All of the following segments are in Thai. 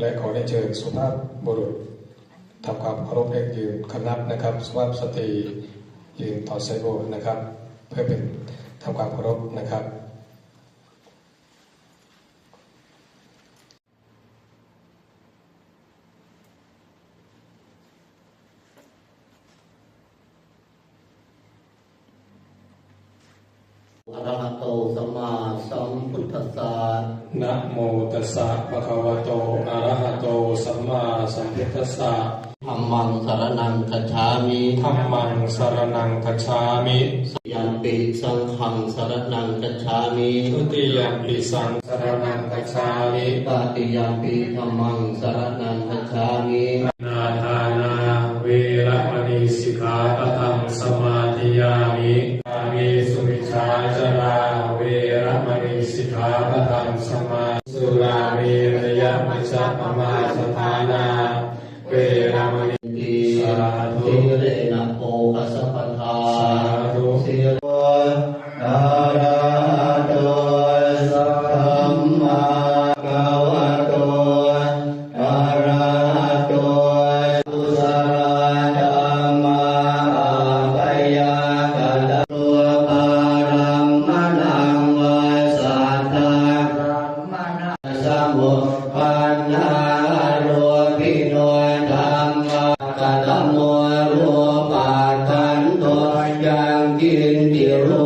และขอได้เชิญสุภาพบุรุษทำความเคารพเลขยืนคณะนะครับ สุภาพสตรียืนต่อไซโบนะครับ เพื่อเป็นทำความเคารพนะครับอะระหะโตสัมมา สัมพุทธัสสะนะโมตัสสะภะคะวะโตอะระหะโตสัมมาสัมพุทธัสสะธัมมังสารนังคัจฉามิธัมมังสรนังคัจฉามิยัมปิสังฆังสารนังคัจฉามิทุติยมปิสังสรนังคัจฉามิตติยัมปิธัมมังสารนังคัจฉามินาทานาเวระมณีสิกขาปะทังสมาธิยามิกามีสุมิชฌาจารา เวรมณีสิกขาปะทังสมาสุราเมรยมัชฌปมาสถานา เวรมณีติสาธุเรนะ มุปั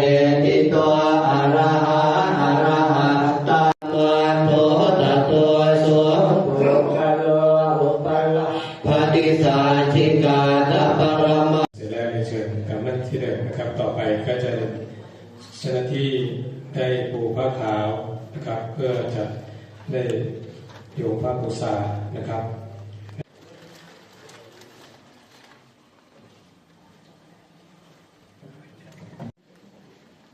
นะครับ ต่อไปก็จะเจ้าหน้าที่ได้ปูผ้าขาวนะครับ เพื่อจะได้โยงผ้าปูซานะครับ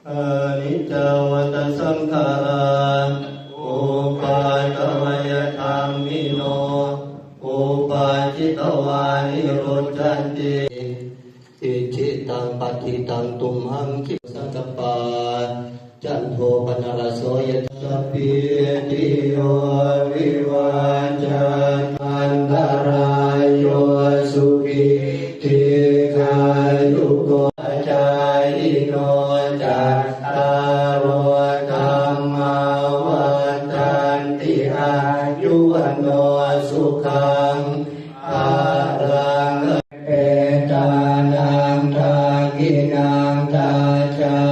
อานิจจวัตสังขาราอุปาทวยธรรมิโน อุปาจิตวานิโรจันติ ตังปฏิตังตุมหังคิสังกปาจันโทปนารโสยสัพพิติโยวิวาจันอันตรายโยสุขิทิคายุโกจายโนจัตตารวธรรมาวันตันติอายุวันโนสุขังอารา Yeah.